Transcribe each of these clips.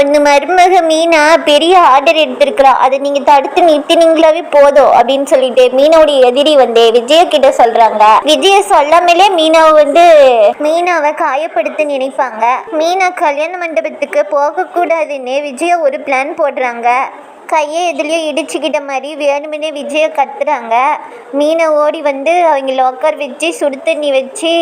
ஒன்று மருமக மீனா பெரிய ஆர்டர் எடுத்திருக்கிறா. அதை நீங்க தடுத்து நிறுத்தினீங்களாவே போதும் அப்படின்னு சொல்லிட்டு மீனாவுடைய எதிரி வந்து விஜய கிட்ட சொல்றாங்க. விஜய சொல்லாமலே மீனாவை வந்து மீனாவை காயப்படுத்த நினைப்பாங்க. மீனா கல்யாண மண்டபத்துக்கு போக கூடாதுன்னு ஒரு பிளான் போடுறாங்க. கையை எதுலேயோ இடிச்சுக்கிட்ட மாதிரி வேணுமெனே விஜயை கத்துறாங்க. மீனை ஓடி வந்து அவங்க லாக்கர் வச்சு சுடு தண்ணி வச்சு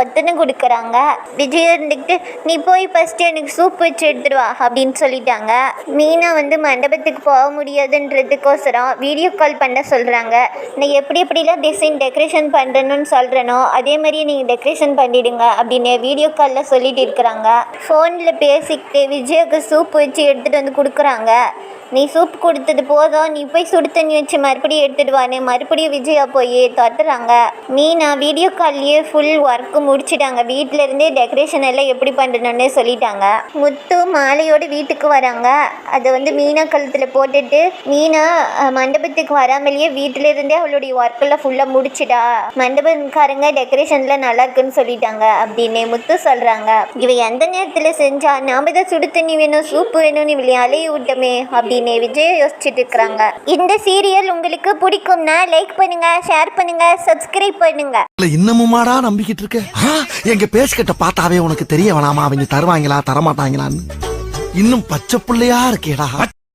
ஒத்தனை கொடுக்குறாங்க. விஜய் இருந்துக்கிட்டு நீ போய் ஃபஸ்ட்டு எனக்கு சூப் வச்சு எடுத்துட்டு வா அப்படின்னு சொல்லிட்டாங்க. மீனா வந்து மண்டபத்துக்கு போக முடியாதுன்றதுக்கோசரம் வீடியோ கால் பண்ண சொல்கிறாங்க நான் எப்படி எப்படிலாம் டிசைன் டெக்கரேஷன் பண்ணுறேன்னு சொல்கிறேனோ அதே மாதிரியே நீங்கள் டெக்கரேஷன் பண்ணிவிடுங்க அப்படின்னு வீடியோ காலில் சொல்லிட்டு இருக்கிறாங்க. ஃபோனில் பேசிக்கிட்டு விஜய்க்கு சூப் வச்சு எடுத்துகிட்டு வந்து கொடுக்குறாங்க. நீ சூப் கொடுத்தது போதும். நீ போய் சுடு தண்ணி வச்சு மறுபடியும் எடுத்துட்டு வான்னு மறுபடியும் விஜயா போய் தொத்துறாங்க மீனா வீடியோ கால்லையே ஃபுல் ஒர்க்கு முடிச்சிட்டாங்க. வீட்டில இருந்தே டெக்கரேஷன் எல்லாம் எப்படி பண்ணணும்னு சொல்லிட்டாங்க. முத்து மாலையோடு வீட்டுக்கு வராங்க. அதை வந்து மீனா கழுத்தில் போட்டுட்டு மீனா மண்டபத்துக்கு வராமலேயே வீட்டில இருந்தே அவளுடைய ஒர்க்கெல்லாம் ஃபுல்லாக முடிச்சிட்டா. மண்டபக்காரங்க டெக்கரேஷன்ல நல்லா இருக்குன்னு சொல்லிட்டாங்க அப்படின்னு முத்து சொல்கிறாங்க இவ எந்த நேரத்தில் செஞ்சா நாம தான் சுடு தண்ணி வேணும் சூப்பு வேணும்னு இவளை அலைய விட்டோமே அப்படின்னு விஜய் யோசிச்சுட்டு இருக்கிறாங்க இந்த சீரியல் உங்களுக்கு பிடிக்கும்னா லைக் பண்ணுங்க ஷேர் பண்ணுங்க சப்ஸ்கிரைப் பண்ணுங்க. இன்னமும் இன்னமுமாடா நம்பிக்கிட்டு இருக்க எங்க பேசிக்கிட்ட பார்த்தாவே உனக்கு தெரிய வேணாமா? அவங்க தருவாங்களா தரமாட்டாங்களான்னு. இன்னும் பச்சை பிள்ளையா இருக்கேடா.